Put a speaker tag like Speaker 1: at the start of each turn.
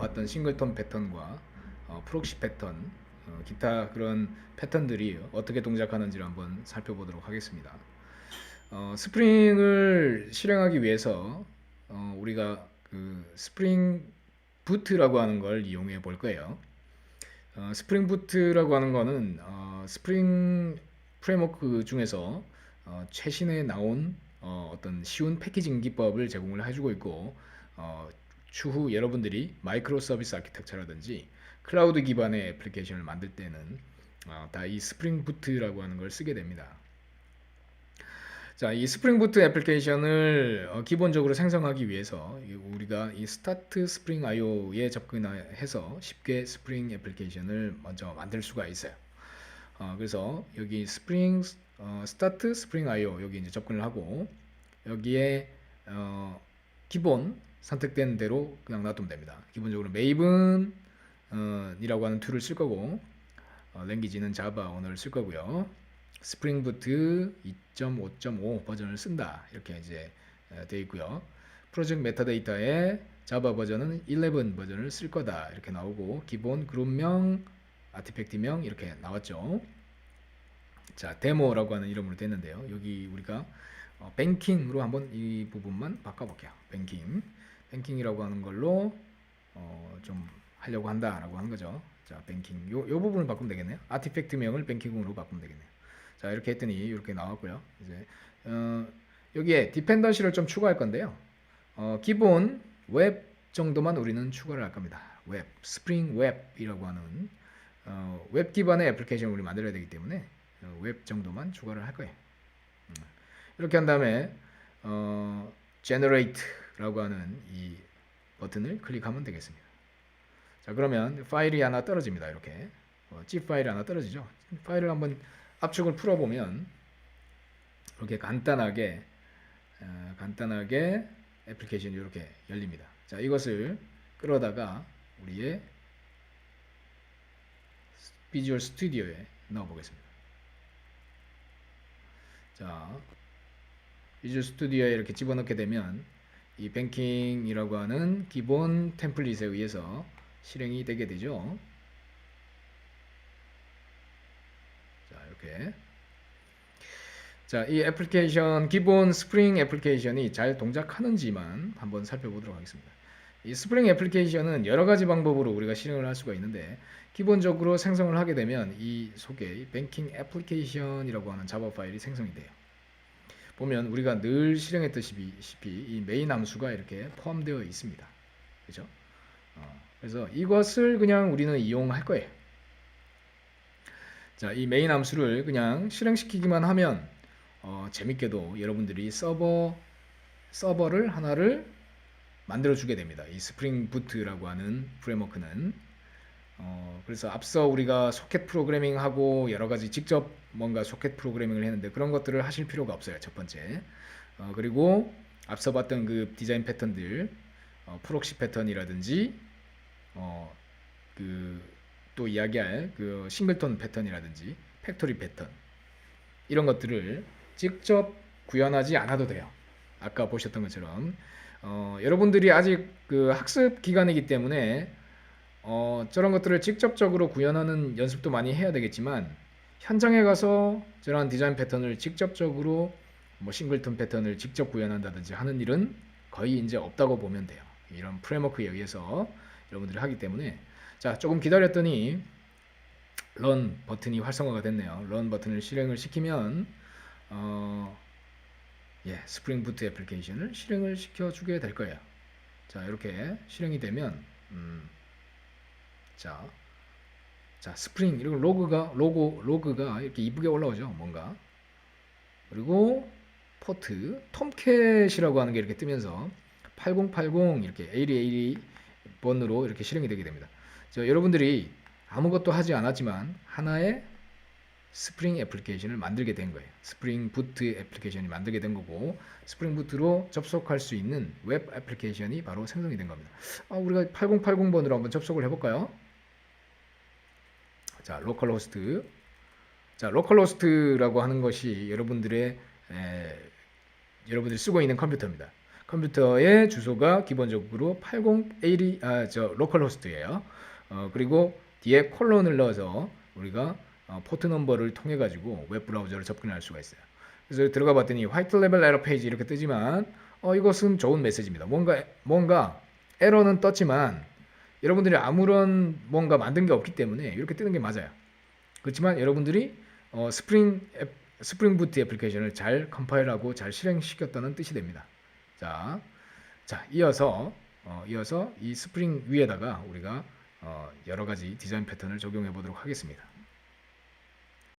Speaker 1: 봤던 싱글톤 패턴과 어, 프록시 패턴, 어, 기타 그런 패턴들이 어떻게 동작하는지를 한번 살펴보도록 하겠습니다. 어, 스프링을 실행하기 위해서 어, 우리가 그 스프링 부트라고 하는 걸 이용해 볼 거예요. 어, 스프링 부트라고 하는 거는 어, 스프링 프레임워크 중에서 어, 최신에 나온 어, 어떤 쉬운 패키징 기법을 제공을 해주고 있고 어, 추후 여러분들이 마이크로 서비스 아키텍처라든지 클라우드 기반의 애플리케이션을 만들 때는 어, 다이 스프링 부트라고 하는 걸 쓰게 됩니다. 자, 이 스프링 부트 애플리케이션을 어, 기본적으로 생성하기 위해서 이 우리가 이 스타트 스프링 IO에 접근해서 쉽게 스프링 애플리케이션을 먼저 만들 수가 있어요. 어, 그래서 여기 스프링 어, 스타트 스프링 IO 여기 이제 접근을 하고 여기에 어, 기본 선택된 대로 그냥 놔두면 됩니다. 기본적으로 메이븐 어, 이라고 하는 툴을 쓸 거고 어, 랭귀지는 자바 언어를 쓸 거고요. 스프링 부트 2.5.5 버전을 쓴다 이렇게 이제 어, 되어 있고요. 프로젝트 메타데이터에 자바 버전은 11 버전을 쓸 거다 이렇게 나오고 기본 그룹명 아티팩트명 이렇게 나왔죠. 자 데모라고 하는 이름으로 됐는데요. 여기 우리가 어, 뱅킹으로 한번 이 부분만 바꿔볼게요. 뱅킹 뱅킹이라고 하는 걸로 어, 좀 하려고 한다라고 하는 거죠. 자 뱅킹 요, 요 부분을 바꾸면 되겠네요. 아티팩트명을 뱅킹으로 바꾸면 되겠네요. 자 이렇게 했더니 이렇게 나왔고요. 이제 어, 여기에 디펜던시를 좀 추가할 건데요. 어, 기본 웹 정도만 우리는 추가를 할 겁니다. 웹, 스프링 웹이라고 하는 어, 웹 기반의 애플리케이션을 우리 만들어야 되기 때문에 어, 웹 정도만 추가를 할 거예요. 음. 이렇게 한 다음에 어, generate 라고 하는 이 버튼을 클릭하면 되겠습니다. 자 그러면 파일이 하나 떨어집니다. 이렇게 어, zip 파일이 하나 떨어지죠. 파일을 한번 압축을 풀어보면 이렇게 간단하게 어, 간단하게 애플리케이션이 이렇게 열립니다. 자 이것을 끌어다가 우리의 비주얼 스튜디오에 넣어 보겠습니다. 자 비주얼 스튜디오에 이렇게 집어넣게 되면 이 뱅킹이라고 하는 기본 템플릿에 의해서 실행이 되게 되죠. 자 이렇게 자, 이 애플리케이션 기본 스프링 애플리케이션이 잘 동작하는지만 한번 살펴보도록 하겠습니다. 이 스프링 애플리케이션은 여러 가지 방법으로 우리가 실행을 할 수가 있는데 기본적으로 생성을 하게 되면 이 속에 뱅킹 애플리케이션이라고 하는 자바 파일이 생성이 돼요. 보면 우리가 늘 실행했듯이 이 메인 함수가 이렇게 포함되어 있습니다. 그죠? 어, 그래서 이것을 그냥 우리는 이용할 거예요. 자, 이 메인 함수를 그냥 실행시키기만 하면 어, 재밌게도 여러분들이 서버 서버를 하나를 만들어 주게 됩니다. 이 스프링 부트라고 하는 프레임워크는 어, 그래서 앞서 우리가 소켓 프로그래밍하고 여러 가지 직접 뭔가 소켓 프로그래밍을 했는데 그런 것들을 하실 필요가 없어요. 첫 번째. 어, 그리고 앞서 봤던 그 디자인 패턴들 어, 프록시 패턴이라든지 어, 그 또 이야기할 그 싱글톤 패턴이라든지 팩토리 패턴 이런 것들을 직접 구현하지 않아도 돼요. 아까 보셨던 것처럼 어, 여러분들이 아직 그 학습 기간이기 때문에 어, 저런 것들을 직접적으로 구현하는 연습도 많이 해야 되겠지만 현장에 가서 저런 디자인 패턴을 직접적으로 뭐 싱글톤 패턴을 직접 구현한다든지 하는 일은 거의 이제 없다고 보면 돼요. 이런 프레임워크에 의해서 여러분들이 하기 때문에 자 조금 기다렸더니 런 버튼이 활성화가 됐네요. 런 버튼을 실행을 시키면 어, 예, 스프링 부트 애플리케이션을 실행을 시켜주게 될 거예요. 자, 이렇게 실행이 되면, 음, 자, 자, 스프링, 이리고 로그가, 로고, 로그가 이렇게 이쁘게 올라오죠, 뭔가. 그리고 포트, 톰캣이라고 하는 게 이렇게 뜨면서 8080 이렇게 8080 번으로 이렇게 실행이 되게 됩니다. 자, 여러분들이 아무것도 하지 않았지만 하나의 스프링 애플리케이션을 만들게 된 거예요. 스프링 부트 애플리케이션이 만들게 된 거고 스프링 부트로 접속할 수 있는 웹 애플리케이션이 바로 생성이 된 겁니다. 아, 우리가 8080번으로 한번 접속을 해볼까요? 자, 로컬 호스트. 자, 로컬 호스트라고 하는 것이 여러분들의 에, 여러분들이 쓰고 있는 컴퓨터입니다. 컴퓨터의 주소가 기본적으로 8080 아, 저 로컬 호스트예요. 어, 그리고 뒤에 콜론을 넣어서 우리가 어, 포트 넘버를 통해 가지고 웹 브라우저를 접근할 수가 있어요. 그래서 들어가 봤더니 화이트 레벨 에러 페이지 이렇게 뜨지만 어, 이것은 좋은 메시지입니다. 뭔가 뭔가 에러는 떴지만 여러분들이 아무런 뭔가 만든 게 없기 때문에 이렇게 뜨는 게 맞아요. 그렇지만 여러분들이 어, 스프링 앱, 스프링 부트 애플리케이션을 잘 컴파일하고 잘 실행시켰다는 뜻이 됩니다. 자, 자 이어서 어, 이어서 이 스프링 위에다가 우리가 어, 여러 가지 디자인 패턴을 적용해 보도록 하겠습니다.